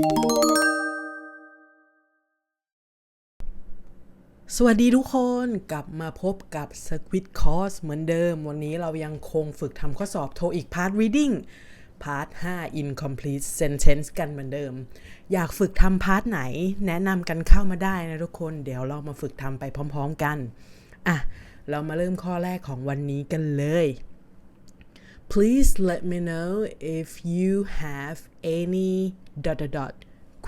สวัสดีทุกคนกลับมาพบกับ Squid Course เหมือนเดิม วันนี้เรายังคงฝึกทำข้อสอบ TOEIC Part Reading พาร์ท5 Incomplete Sentence กันเหมือนเดิม อยากฝึกทำพาร์ทไหน แนะนำกันเข้ามาได้นะทุกคน เดี๋ยวเรามาฝึกทำไปพร้อมๆกัน อะ เรามาเริ่มข้อแรกของวันนี้กันเลย Please let me know if you have any dot dot dot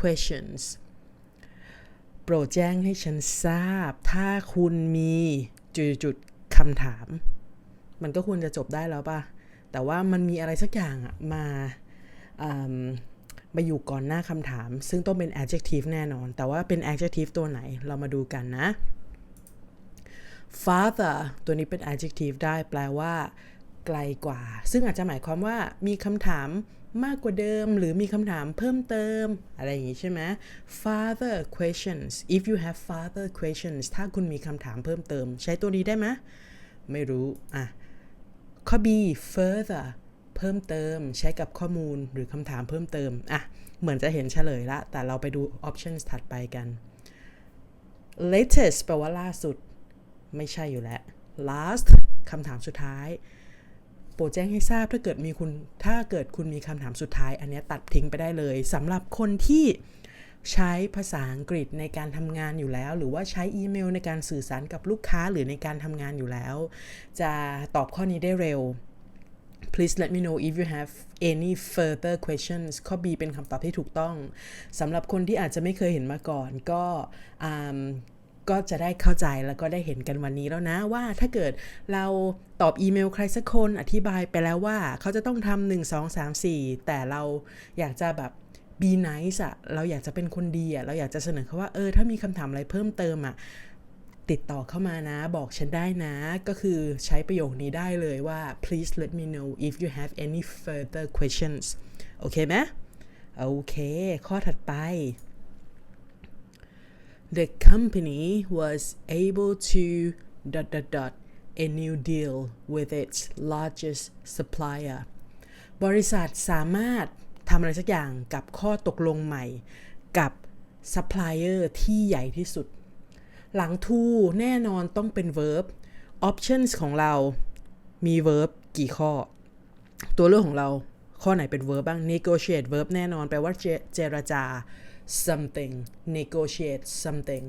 questions โปรดแจ้งให้ฉันทราบ ถ้าคุณมีจุดๆคำถาม มันก็ควรจะจบได้แล้วป่ะ แต่ว่ามันมีอะไรสักอย่างอะมาอืมมาอยู่ก่อนหน้าคำถาม ซึ่งต้องเป็น adjective แน่นอน แต่ว่าเป็น adjective ตัวไหนเรามาดูกันนะ father ตัวนี้เป็น adjective ได้แปลว่า ไกลกว่า ซึ่งอาจจะหมายความว่ามีคำถาม มากกว่าเดิมหรือมีคำถามเพิ่มเติม อะไรอย่างนี้ใช่ไหม further questions if you have further questions ถ้าคุณมีคำถามเพิ่มเติม ใช้ตัวนี้ได้ไหมไม่รู้ อะ ข้อ B further เพิ่มเติมใช้กับข้อมูลหรือคำถามเพิ่มเติม อะ เหมือนจะเห็นเฉลยละ แต่เราไปดู options ถัดไปกัน latest แปลว่าล่าสุด ไม่ใช่อยู่แล้ว last คำถามสุดท้าย ปรดแจ้งให้ทราบถ้าเกิดมีคุณถ้าเกิดคุณมีคำถามสุดท้าย อันนี้ตัดทิ้งไปได้เลยสำหรับคนที่ใช้ภาษาอังกฤษในการทำงานอยู่แล้ว หรือว่าใช้อีเมลในการสื่อสารกับลูกค้าหรือในการทำงานอยู่แล้ว จะตอบข้อนี้ได้เร็ว Please let me know if you have any further questions ข้อ B เป็นคำตอบที่ถูกต้องสำหรับคนที่อาจจะไม่เคยเห็นมาก่อนก็ ก็จะได้เข้าใจแล้วก็ได้เห็นกันวันนี้แล้วนะว่าถ้าเกิดเราตอบอีเมลใครสักคนอธิบายไปแล้วว่าเขาจะต้องทำหนึ่งสองสามสี่แต่เราอยากจะแบบ be nice อะเราอยากจะเป็นคนดีอะเราอยากจะเสนอเขาว่าเออถ้ามีคำถามอะไรเพิ่มเติมอะติดต่อเข้ามานะ บอกฉันได้นะ ก็คือใช้ประโยคนี้ได้เลยว่า please let me know if you have any further questions โอเคไหมโอเค ข้อถัดไป the company was able to dot dot dot a new deal with its largest supplier บริษัทสามารถทำอะไรสักอย่างกับข้อตกลงใหม่กับซัพพลายเออร์ที่ใหญ่ที่สุด หลัง to แน่นอนต้องเป็น verb options ของเรามี verb กี่ข้อ ตัวเลือกของเราข้อไหนเป็น verb บ้าง negotiate verb แน่นอนแปลว่าเจเจรจา something negotiate something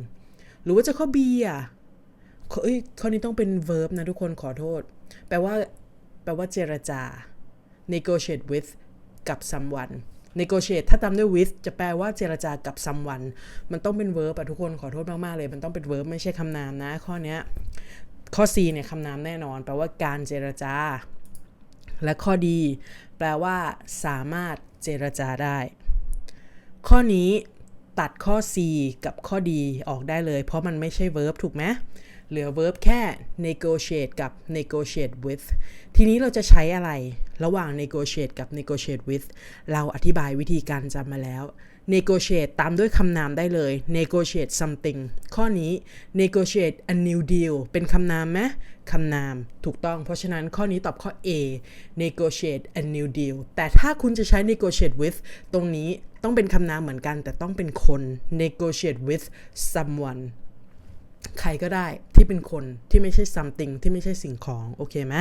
หรือว่าจะข้อ B อะขอเอ้ยข้อนี้ต้องเป็น verb นะทุกคนขอโทษ แปลว่า แปลว่าเจรจา negotiate with กับ someone negotiate ถ้าตามด้วย with จะแปลว่าเจรจากับ someone มันต้องเป็น verb อะทุกคนขอโทษมาก ๆ เลย มันต้องเป็น verb ไม่ใช่คำนามนะ ข้อนี้ข้อ C เนี่ยคำนามแน่นอน แปลว่าการเจรจา และข้อดี แปลว่าสามารถเจรจาได้ ข้อนี้ตัดข้อ C กับข้อ d ออกได้เลย เพราะมันไม่ใช่ verb ถูกไหมเหลือ verb แค่ negotiate กับ negotiate with ทีนี้เราจะใช้อะไรระหว่าง negotiate กับ negotiate with เราอธิบายวิธีการจำมาแล้ว negotiate ตามด้วยคำนามได้เลย negotiate something ข้อนี้ negotiate a new deal เป็นคำนามไหมคำนามถูกต้อง เพราะฉะนั้นข้อนี้ตอบข้อ A negotiate a new deal แต่ถ้าคุณจะใช้ negotiate with ตรงนี้ต้องเป็นคำนามเหมือนกัน แต่ต้องเป็นคน negotiate with someone ใครก็ได้ที่เป็นคนที่ไม่ใช่ something ที่ไม่ใช่สิ่งของ โอเคไหม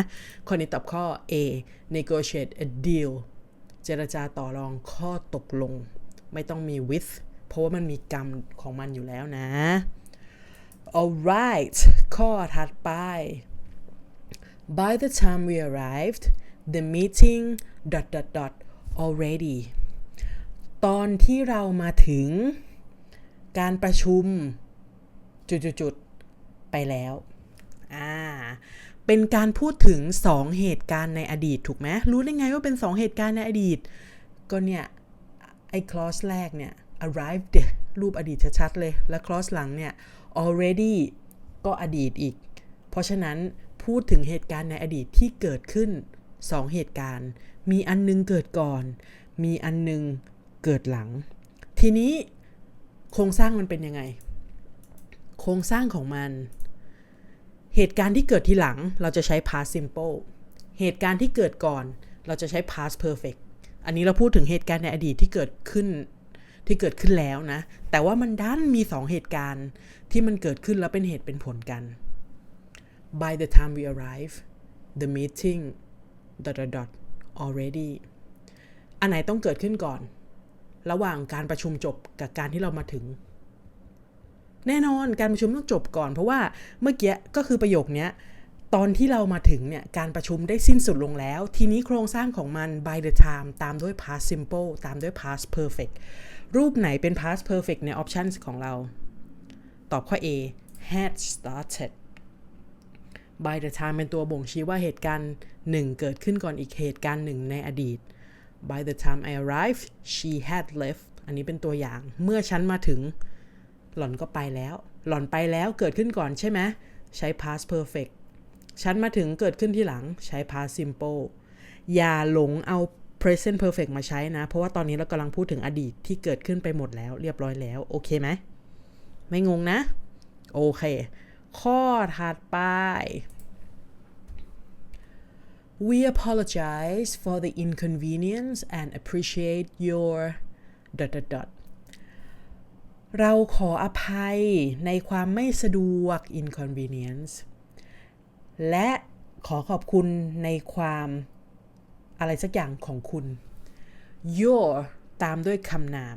ข้อนี้ตอบข้อ A negotiate a deal เจรจาต่อรองข้อตกลง ไม่ต้องมี with เพราะว่ามันมีกรรมของมันอยู่แล้วนะ alright ข้อถัดไป by the time we arrived the meeting dot dot dot already ตอนที่เรามาถึงการประชุมจุดๆไปแล้ว อ่า เป็นการพูดถึง 2 เหตุการณ์ในอดีตถูกไหมรู้ได้ไงว่าเป็น 2 เหตุการณ์ในอดีต ก็เนี่ย ไอ้ clause แรกเนี่ย arrived รูปอดีตชัดๆเลย แล้ว clause หลังเนี่ย already ก็อดีตอีก เพราะฉะนั้นพูดถึงเหตุการณ์ในอดีตที่เกิดขึ้น 2 เหตุการณ์ มีอันนึงเกิดก่อน มีอันนึงเกิดหลัง ทีนี้โครงสร้างมันเป็นยังไง โครงสร้างของมัน เหตุการณ์ที่เกิดทีหลังเราจะใช้ past simple เหตุการณ์ที่เกิดก่อน เราจะใช้ past perfect อันนี้เราพูดถึงเหตุการณ์ในอดีตที่เกิดขึ้น ที่เกิดขึ้นแล้วนะ แต่ว่ามันดันมีสองเหตุการณ์ที่มันเกิดขึ้นแล้วเป็นเหตุเป็นผลกัน by the time we arrive the meeting dot dot dot already อันไหนต้องเกิดขึ้นก่อน ระหว่างการประชุมจบกับการที่เรามาถึง แน่นอนการประชุมต้องจบก่อน เพราะว่าเมื่อกี้ก็คือประโยคนี้ตอนที่เรามาถึงเนี่ยการประชุมได้สิ้นสุดลงแล้ว ทีนี้โครงสร้างของมัน by the time ตามด้วย past simple ตามด้วย past perfect รูปไหนเป็น past perfect ใน options ของเรา ตอบข้อ A had started by the time เป็นตัวบ่งชี้ว่าเหตุการณ์หนึ่งเกิดขึ้นก่อนอีกเหตุการณ์หนึ่งในอดีต by the time I arrived she had left อันนี้เป็นตัวอย่าง เมื่อฉันมาถึง หล่อนก็ไปแล้ว หล่อนไปแล้วเกิดขึ้นก่อนใช่ไหม ใช้ past perfect ฉันมาถึงเกิดขึ้นที่หลัง ใช้ past simple อย่าหลงเอา present perfect มาใช้นะ เพราะว่าตอนนี้เรากำลังพูดถึงอดีตที่เกิดขึ้นไปหมดแล้ว เรียบร้อยแล้ว โอเคไหม ไม่งงนะ โอเค ข้อถัดไป We apologize for the inconvenience and appreciate your dot dot dot เราขออภัยในความไม่สะดวก inconvenience และขอขอบคุณในความ อะไรสักอย่างของคุณ your ตามด้วยคำนาม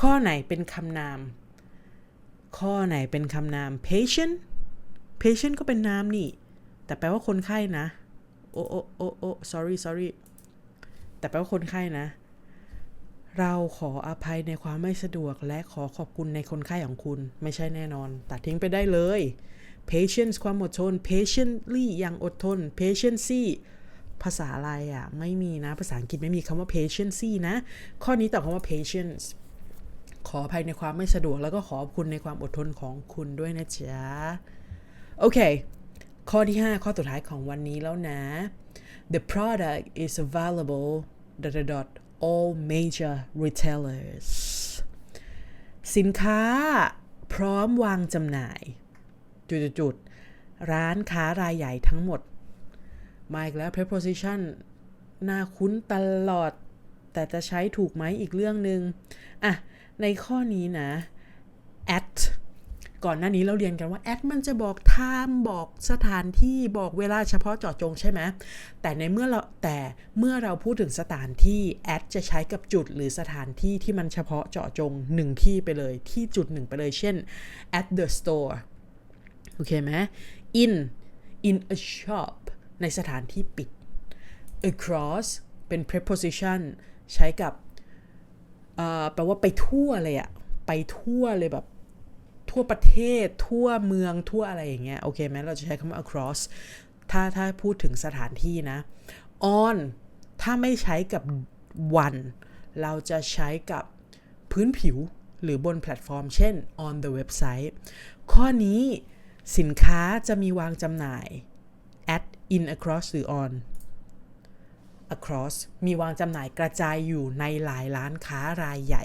ข้อไหนเป็นคำนาม ข้อไหนเป็นคำนาม patient patient ก็เป็นนามนี่ แต่แปลว่าคนไข้นะ โอ้โอ้โอ้โอ้ sorry sorry แต่แปลว่าคนไข้นะ เราขออภัยในความไม่สะดวกและขอขอบคุณในคนไข้ของคุณ ไม่ใช่แน่นอน ตัดทิ้งไปได้เลย patience ความอดทน patiently อย่างอดทน patiency ภาษาอะไรอะ่ะไม่มีนะภาษาอังกฤษไม่มีคำว่า patiency นะ ข้อนี้ตอบคำว่า patience ขออภัยในความไม่สะดวกแล้วก็ขอบคุณในความอดทนของคุณด้วยนะจ๊ะ โอเค ข้อที่ 5 ข้อสุดท้ายของวันนี้แล้วนะ The product is available dot dot dot all major retailers สินค้าพร้อมวางจำหน่าย จุดๆร้านค้ารายใหญ่ทั้งหมด มาอีกแล้ว preposition น่าคุ้นตลอด แต่จะใช้ถูกไหมอีกเรื่องหนึ่งอะ ในข้อนี้นะ at ก่อนหน้านี้เราเรียนกันว่า at มันจะบอก time บอกสถานที่บอกเวลาเฉพาะเจาะจงใช่ไหมแต่ในเมื่อเราแต่เมื่อเราพูดถึงสถานที่ at จะใช้กับจุดหรือสถานที่ที่มันเฉพาะเจาะจงหนึ่งที่ไปเลยที่จุดหนึ่งไปเลย เช่น at the store โอเคไหม in in a shop ในสถานที่ปิด across เป็น preposition ใช้กับแปลว่าไปทั่วเลยอะไปทั่วเลยแบบ ทั่วประเทศ ทั่วเมืองทั่วอะไรอย่างเงี้ยโอเคไหมเราจะใช้คำว่า across ถ้าถ้าพูดถึงสถานที่นะ on ถ้าไม่ใช้กับวัน เราจะใช้กับพื้นผิวหรือบนแพลตฟอร์ม เช่น on the website ข้อนี้สินค้าจะมีวางจำหน่าย in across หรือ on across มีวางจำหน่ายกระจายอยู่ในหลายร้านค้ารายใหญ่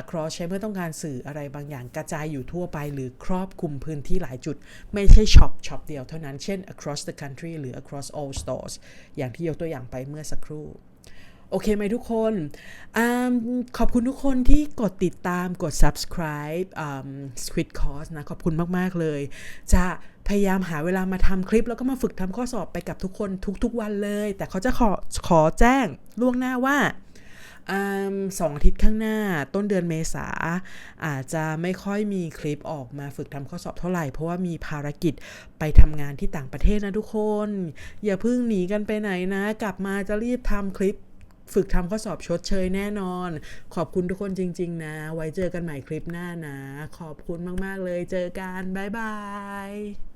across ใช้เมื่อต้องการสื่ออะไรบางอย่างกระจายอยู่ทั่วไป หรือครอบคลุมพื้นที่หลายจุด ไม่ใช่ช็อปช็อปเดียวเท่านั้น เช่น across the country หรือ across all stores อย่างที่ยกตัวอย่างไปเมื่อสักครู่โอเคไหมทุกคนอขอบคุณทุกคนที่กดติดตามกด subscribe Squid Course นะ ขอบคุณมาก ๆ เลย จะ พยายามหาเวลามาทำคลิป แล้วก็มาฝึกทำข้อสอบไปกับทุกคนทุกๆวันเลย แต่เขาจะขอขอแจ้งล่วงหน้าว่าสองอาทิตย์ข้างหน้าต้นเดือนเมษาอาจจะไม่ค่อยมีคลิปออกมาฝึกทำข้อสอบเท่าไหร่ เพราะว่ามีภารกิจไปทำงานที่ต่างประเทศนะทุกคน อย่าเพิ่งหนีกันไปไหนนะ กลับมาจะรีบทำคลิปฝึกทำข้อสอบชดเชยแน่นอน ขอบคุณทุกคนจริง ๆ นะ ไว้เจอกันใหม่คลิปหน้านะ ขอบคุณมาก ๆ เลยเจอกัน บ๊ายบาย